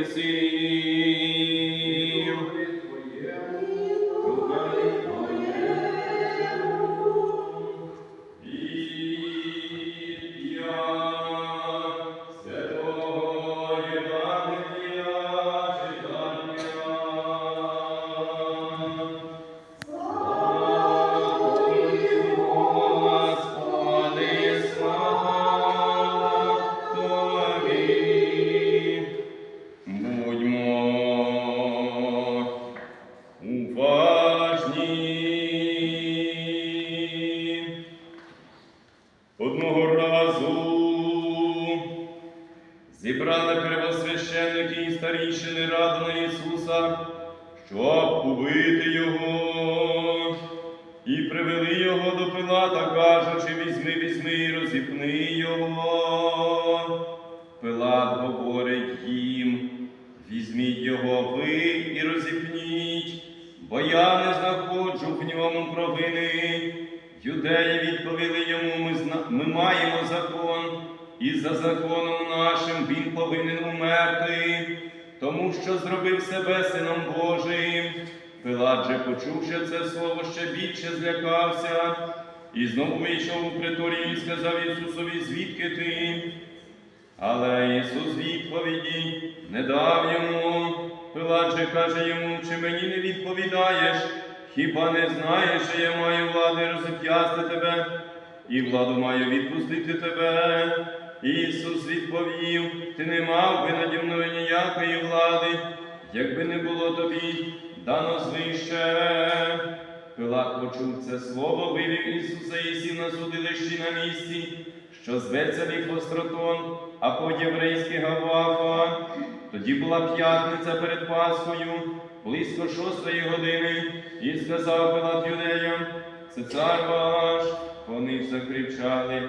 єси. І разу зібрали первосвященники і старішини раду на Ісуса, щоб убити Його, і привели Його до Пилата, кажучи, візьми, візьми і розіпни Його. Пилат говорить їм, візьміть його ви Юдеї відповіли йому, ми, зна... ми маємо закон, і за законом нашим він повинен умерти, тому що зробив себе сином Божим. Пилат же, почувши це слово, ще більше злякався, і знову вийшов у приторію і сказав Ісусові, звідки ти? Але Ісус відповіді не дав йому. Пилат же каже йому, чи мені не відповідаєш? Хіба не знаєш, що я маю влади розіп'ясти тебе, і владу маю відпустити тебе? Ісус відповів, ти не мав би наді мною ніякої влади, якби не було тобі дано звище. Пилат почув це слово, вивів Ісуса і сів на судилищі на місці, що зветься Ліфостротон, а по-єврейськи Гавафа. Тоді була п'ятниця перед Пасхою, близько шостої години, і сказав Пилат юдеям, це цар ваш. Вони закричали,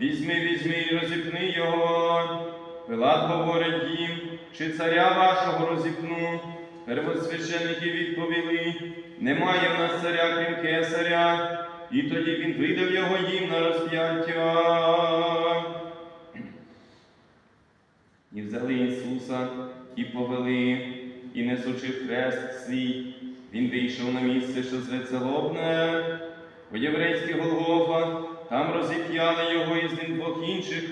візьми, візьми і розіпни його. Пилат говорить їм, чи царя вашого розіпну. Первосвященники відповіли, немає в нас царя, крім кесаря, і тоді він видав його їм на розп'яття. І взяли Ісуса і повели, і несучи хрест свій, він вийшов на місце, що зветься Лобне, по-єврейськи Голгофа, там розіп'яли його із ним двох інших,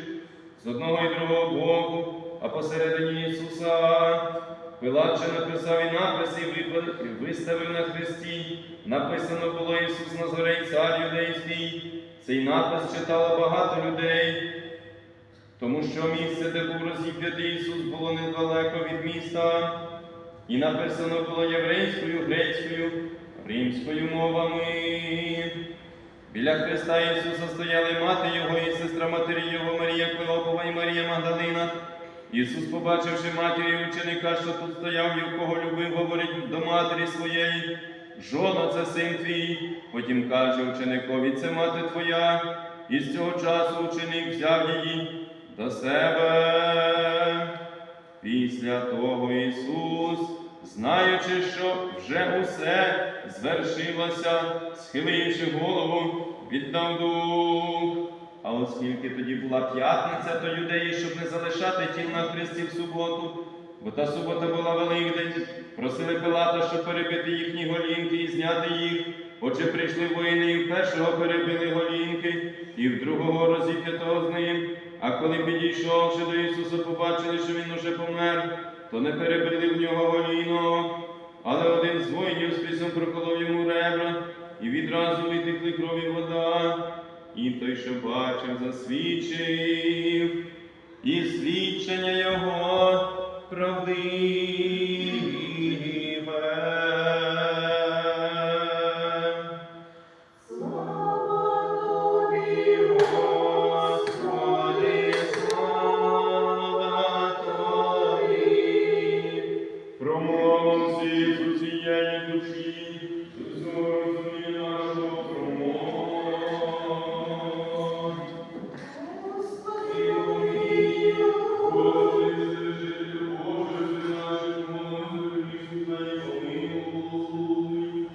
з одного і другого боку, а посередині Ісуса. Пилат же написав і напис і випа- і виставив на хресті. Написано було Ісус Назарей, цар юдейський. Цей напис читало багато людей. Тому що місце, де був розіп'ятий Ісус, було недалеко від міста, і написано було єврейською, грецькою, римською мовами. Біля Христа Ісуса стояли мати Його і сестра матері Його Марія Клеопова і Марія Магдалина. Ісус, побачивши матір ученика, що тут стояв і в кого любив, говорить до матері своєї, жоно, це син твій. Потім каже ученикові, це мати твоя. І з цього часу ученик взяв її до себе. Після того Ісус, знаючи, що вже усе звершилося, схиливши голову, віддав дух. А оскільки тоді була п'ятниця, то юдеї, щоб не залишати тіл на хресті в суботу, бо та субота була Великдень, просили Пилата, щоб перебити їхні голінки і зняти їх. Отже, прийшли воїни, і в першого перебили голінки, і в другого розіп'ятого з ним. А коли підійшовши до Ісуса, побачили, що Він уже помер, то не перебили в нього голінок. Але один з воїнів списом проколов йому ребра, і відразу витекли крові вода і той, що бачив, засвідчив, і свідчення Його правдиве. Промовом з цієї душі.